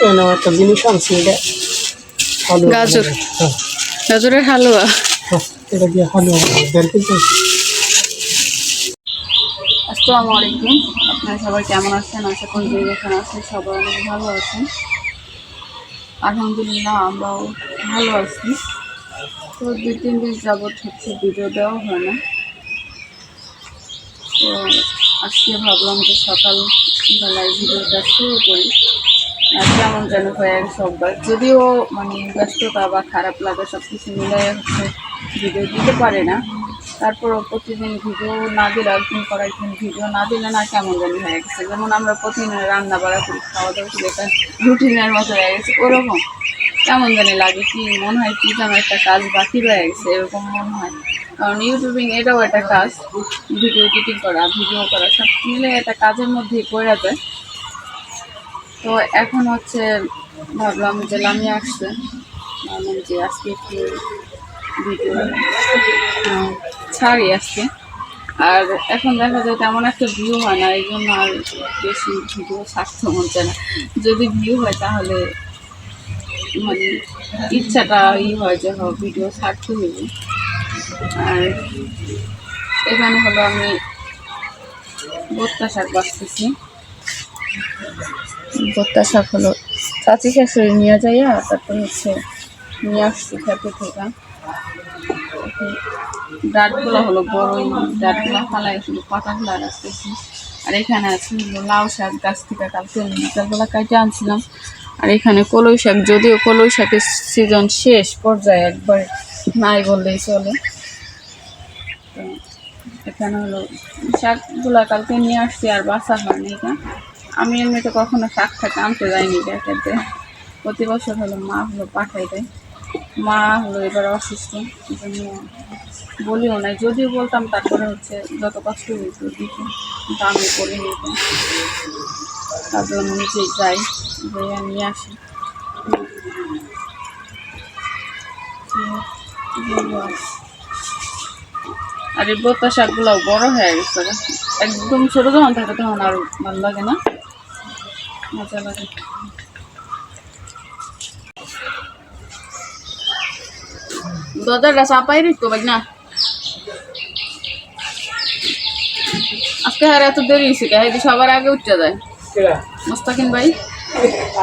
একটা জিনিস আনছি এটা গাজর। হ্যাঁ, গাজরের হালুয়া। হ্যাঁ, এটা দিয়ে হালুয়া। দেড় আসসালামু আলাইকুম। আপনারা সবাই কেমন আছেন? আশা করি যে যেখানে আছেন সবাই অনেক ভালো আছেন। আলহামদুলিল্লাহ আমরাও ভালো আছি। তো দুই তিন দিন যাবৎ হচ্ছে ভিডিও দেওয়া হয় না। তো আজকে ভাবলাম যে সকাল বেলায় ভিডিওটা শুরু করি। কেমন যেন হয়ে অভ্যাস যদিও মানে ব্যস্ততা বা খারাপ লাগা সব কিছু হচ্ছে ভিডিও দিতে পারে না। তারপরও প্রতিদিন ভিডিও না দিলে একদিন পর একদিন ভিডিও না দিলে না কেমন জানি হয়ে গেছে। যেমন আমরা প্রতিদিন রান্না বাড়া করি, খাওয়া দাওয়া করি এটা রুটিনের মতো হয়ে গেছে। ওরকম। কেমন জানি লাগে, কি মনে হয় কি যেন একটা কাজ বাকি রয়ে গেছে, এরকম মনে হয়। কারণ ইউটিউবিং এটাও একটা কাজ। ভিডিও এডিটিং করা ভিডিও করা, সব মিলে একটা কাজের মধ্যেই করা যায়। তো এখন হচ্ছে ভাবলাম যে লামি আসছে। ভাবলাম যে আজকে একটু ভিডিও ছাড়ি আজকে। আর এখন দেখা যায় তেমন একটা ভিউ হয় না, এই জন্য আর বেশি ভিডিও ছাড়তে চায় না। যদি ভিউ হয় তাহলে মানে ইচ্ছাটা ই হয় যে হ ভিডিও ছাড়তে হইবে। আর এখানে হলো আমি বত্তা শাক বাঁচতেছি। বত্তা শাক হলো। চাচি শাশুড়ি নিয়ে যাইয়া তারপর হচ্ছে নিয়ে আসছি খেতে থেকে। ডাটগুলো হলো বড় ডাটগুলো ফালাই শুধু পাতাগুলো রাখতেছি আর এখানে আছে লাউ শাক, গাছ থেকে কালকে বিকালবেলা কাটে আনছিলাম। আর এখানে কলই শাক, যদিও কলই শাকের সিজন শেষ পর্যায়ে একবার নাই বললেই চলে। এখানে হলো শাকগুলা কালকে নিয়ে আসছি আর বাসা হয়নি এটা। আমি এমনিতে কখনো শাক থাকে আনতে যাইনি দেখাতে প্রতি বছর হলো মা হলো পাঠাই দেয়। মা হলো এবার অসুস্থ জন্য বলিও নাই। যদিও বলতাম তারপরে হচ্ছে যত কষ্ট হইতো দিতে, কিন্তু আমি করি নিতে তার জন্য নিজেই যাই যাই নিয়ে আসি? আর এই বোতা শাকগুলো বড় হয়ে গেছে একদম ছোট যখন থাকে তখন আর ভালো লাগে না। মজা লাগে। চাপাই রেখো ভাই না? আজকে আর এত দেরি হয়েছে কে? এই সবার আগে উঠতে যায়। ভাই।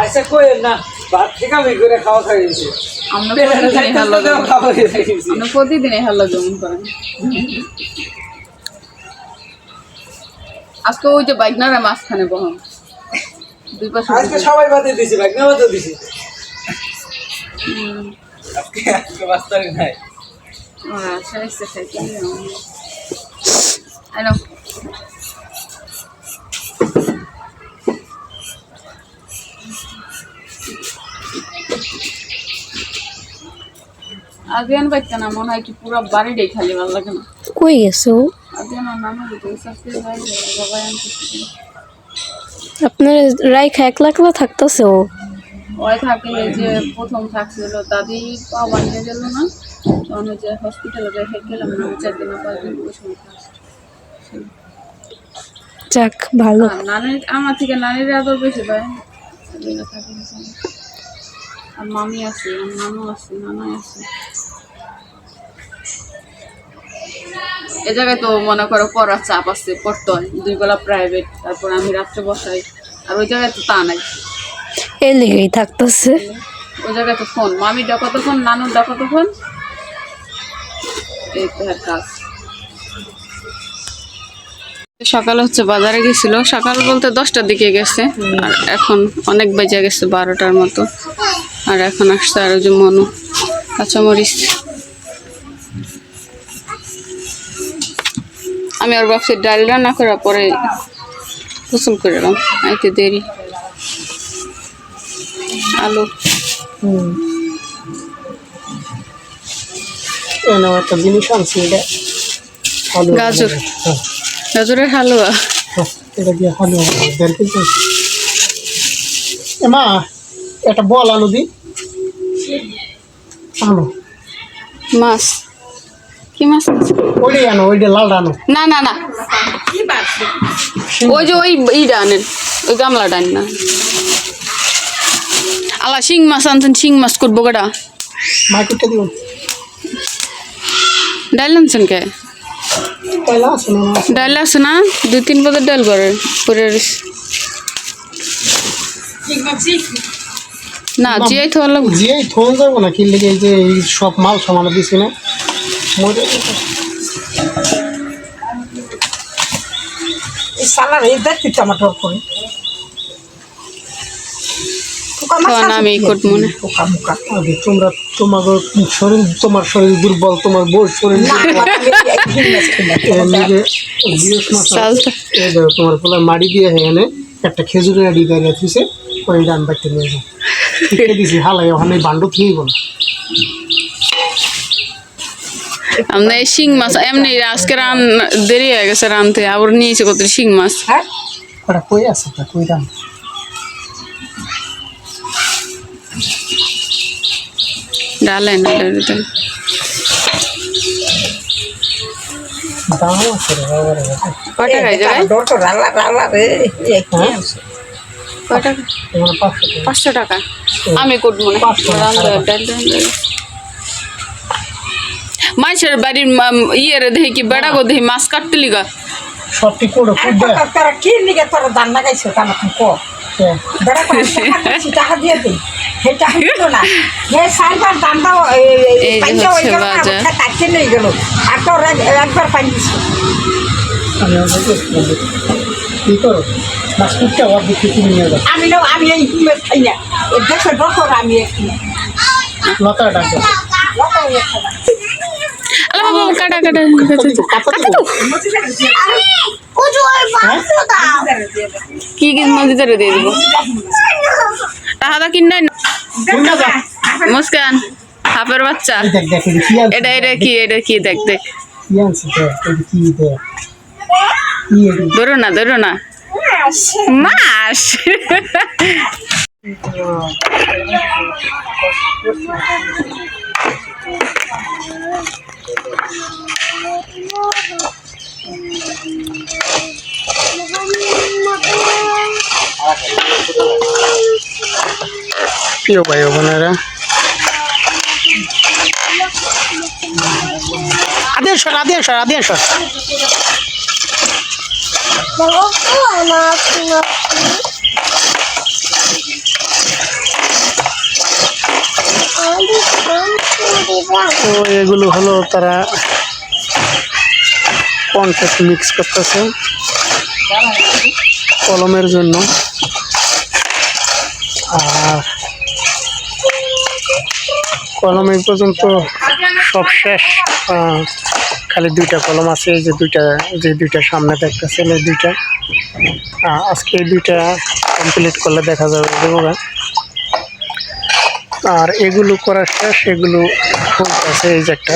আচ্ছা, না। ভাত থেকে আমি করে খাওয়া খাই দিয়েছি। আমরা। আমরা জমন করেন আজকে ওই যে বাইকনারা মাঝখানে বহন। দুই পাশে আজকে সবাই দিছি ভাই দিছি আজকে আজকে বাস্তারি নাই. আদিয়ান বাচ্চা না মনে হয় কি পুরো বাড়িটাই খালি ভালো লাগে না। কই গেছে আদিয়ান নানা দিতে সাথে যাই বাবা আনতে আপনার রাইখা একলা একলা থাকতেছে ও ওই থাকে যে প্রথম থাকছিল দাদি পা বানিয়ে গেল না তখন যে হসপিটালে রেখে গেলাম না চার দিন পাঁচ দিন ওই সময় যাক ভালো। নানির আমার থেকে নানির আদর বেশি পায়। আর মামি আছে নানু আছে নানা আছে। এ জায়গায় তো মনে করো পড়ার চাপ আছে পড়তে হয়। দুই বেলা প্রাইভেট তারপর আমি রাত্রে বসাই। আর ওই জায়গায় তো তা নাই। এ লেগেই থাকতেছে। ওই জায়গায় তো ফোন মামি ডাকো তো ফোন নানুর ডাকো তো ফোন এই তো কাজ। সকালে হচ্ছে বাজারে গেছিল। সকাল বলতে দশটার দিকে গেছে। আর এখন অনেক বেজে গেছে বারোটার মতো। আর এখন আসছে আর যে মনু কাঁচামরিচ। আমি আর বাপসের ডাল রান্না করার পরে গোসল করে এলাম। আইতে দেরি। আলু। জিনিস আনছি এটা গাজর। হ্যাঁ, গাজরের হালুয়া। হ্যাঁ, এটা দিয়ে হালুয়া মা বল আলু দি। আনো মাছ। কি মাছ আছে? ওইটাই আনো ওইটা লাল আনো। না না না। ওই যে ওই ইটা আনেন ওই গামলাটা আনেন না। আলা শিং মাছ আনছেন শিং মাছ করব কটা মার্কেটটা দিব ডাল আনছেন কে? ডাল আছে না দুই তিন পদের ডাল করে রইছে। না জিয়াই লাগবে। যাব না কিনলে এই যে সব মাল সমানো দিছি না? মরে। এই টমাটোর করে আমি। পোকা মুকা তোমরা তোমার শরীর তোমার শরীর দুর্বল তোমার বউ শরীর তোমার পোলা মাড়ি দিয়ে এখানে একটা খেজুরের আড়ি দাঁড়িয়ে থুইছে ওই বাইতে নিয়ে যাও টিকে দিছি হালাই ওখানে বান্ডু থুইব না। আমরা এই শিং মাছ এমনি আজকে রান দেরি হয়ে গেছে রানতে আবার নিয়েছে কত শিং মাছ হ্যাঁ ওটা কই আছে তা কই দাম ডালে না ডালে টাকা এই জায়গায় ডটো রালা রালা রে এই কি? আছে? কয় টাকা পাঁচশো টাকা আমি করব না পাঁচশো টাকা। ডাল ডাল মাছের বাড়ির মা- ইয়েরে দেখি কি বেড়া গো দেখি মাছ কাটতে লিগা। সবটি করে আর খুব দেয় তোরা- তোরা কি নিগে তোরা দান লাগাইছো তা আমাকে কো? বেড়া করে টাকা দিচ্ছি, টাকা দিয়ে দিই হে টাকা দিল না। হে সাইবার দান দাও এই হচ্ছে বাজার। তাকে নিয়ে গেল। আর তোর একবার পানি দিচ্ছি আমি কি করো? মাছ কুটটা ওর দিকে কিনে নিয়ে যাও। আমি না আমি এই হিমে খাই না। এই দেশের ডক্টর আমি লতা ডাকে আলা বাবা কাটা কাটা কি কি মসজিদে দিয়ে দিব? টাকা তো কিন নাই? শুননা যা মুস্কান হাফের বাচ্চা। এটা এটা কি এটা কি দেখ দেখ। ধরো না ধরো না। মাস। প্রিয় ভাই ও বোনেরা আদেশ সর আদেশ সর আদেশ সর তো এগুলো হলো তারা কনফেক্ট মিক্স করতেছে কলমের জন্য। আর কলম এই পর্যন্ত সব শেষ। খালি দুইটা কলম আছে যে দুইটা যে দুইটা সামনে দেখতেছেন, এই দুইটা। আজকে এই দুইটা কমপ্লিট করলে দেখা যাবে আর এগুলো করা শেষ এগুলো আছে এই যে একটা।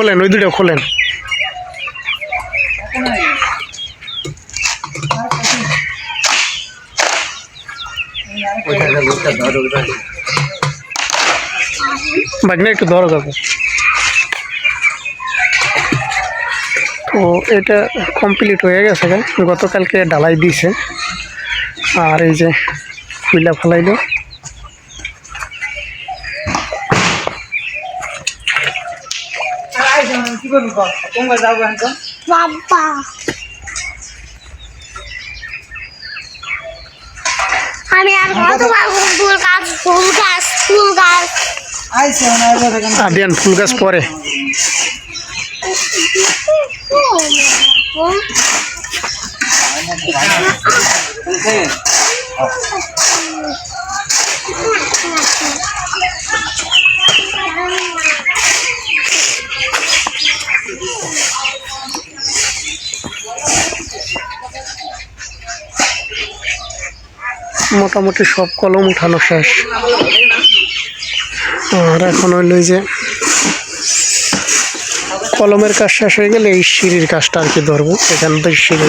খোলেন, ওই দুটো খোলেন। বাগনা একটু ধরো কাকু তো এটা কমপ্লিট হয়ে গেছে। গতকালকে ডালাই দিছে আর এই যে খুইলা ফেলাইলো কি করবি বল তোমরা যাব এখন বাবা আমি আর ফুল গাছ ফুল গাছ ফুল গাছ। আইসে না আদিয়ান ফুল গাছ পরে। মোটামুটি সব কলম উঠানো শেষ। আর এখন হইল যে কলমের কাজ শেষ হয়ে গেলে এই সিঁড়ির কাজটা আর কি ধরবো, এখান থেকে সিঁড়ি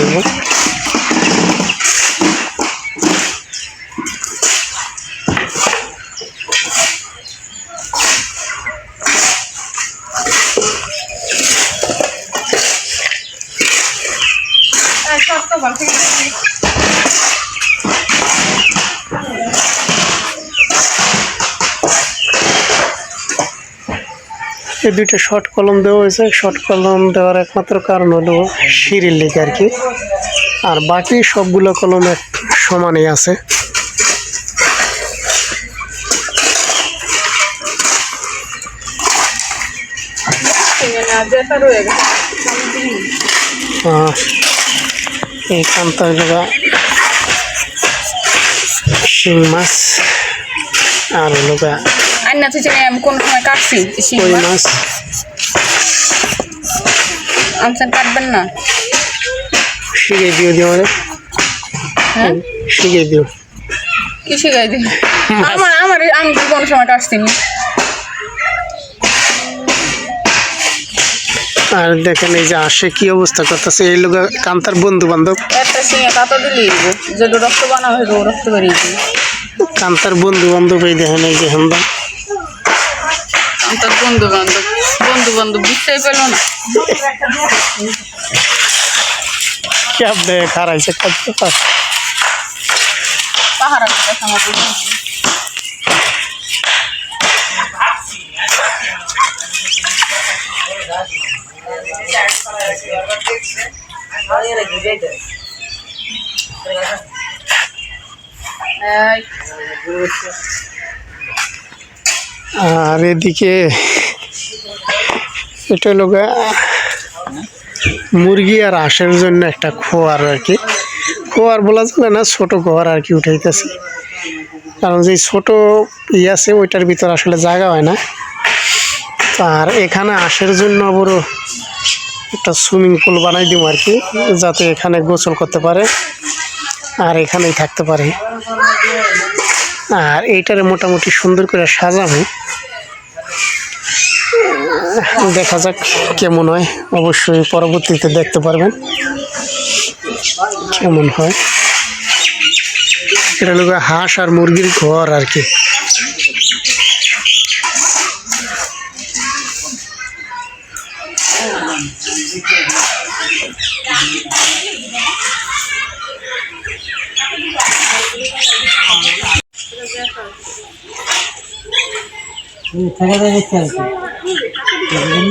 এই দুইটা শর্ট কলম দেওয়া হয়েছে। শর্ট কলম দেওয়ার একমাত্র কারণ হলো সিঁড়ির লেগে আর কি। আর বাকি সবগুলো কলম এক সমানই আছে। আহ, এই কান্তার জায়গা। শিং মাছ আর হলো গা আর না তুই আমি কোন সময় কাটছি? শিং মাছ। আমসান কাটবেন না? শিখে দিও দিও হ্যাঁ? শিখে দিও। কি শিখাই দিই আমার আমার আমি কোনো সময় কাটছি আর দেখেন এই যে আসে কি অবস্থা করতেছে। এই লোক কান্তার বন্ধু বান্ধব কান্তার বন্ধু বান্ধব এই দেখেন এই যে হেন্দা আমার বন্ধু বান্ধব বন্ধু বান্ধব বুঝতেই পেল না। খারাইছে করতে পাহাড় আর এদিকে এটা হলো মুরগি আর হাঁসের জন্য একটা খোয়ার আর কি। খোয়ার বলা যাবে না, ছোট ঘর আর কি উঠাইতেছি। কারণ যে ছোট ই আছে, ওইটার ভিতর আসলে জায়গা হয় না। আর এখানে হাঁসের জন্য বড় একটা সুইমিং পুল বানাই দিব আর কি, যাতে এখানে গোসল করতে পারে আর এখানেই থাকতে পারে। আর এইটারে মোটামুটি সুন্দর করে সাজাবো। দেখা যাক কেমন হয়, অবশ্যই পরবর্তীতে দেখতে পারবেন কেমন হয়। এটা হলো হাঁস আর মুরগির ঘর আর কি। ¿Qué es eso? ¿Qué es eso?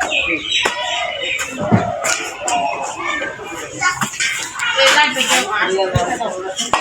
¿Qué. Beli lagi.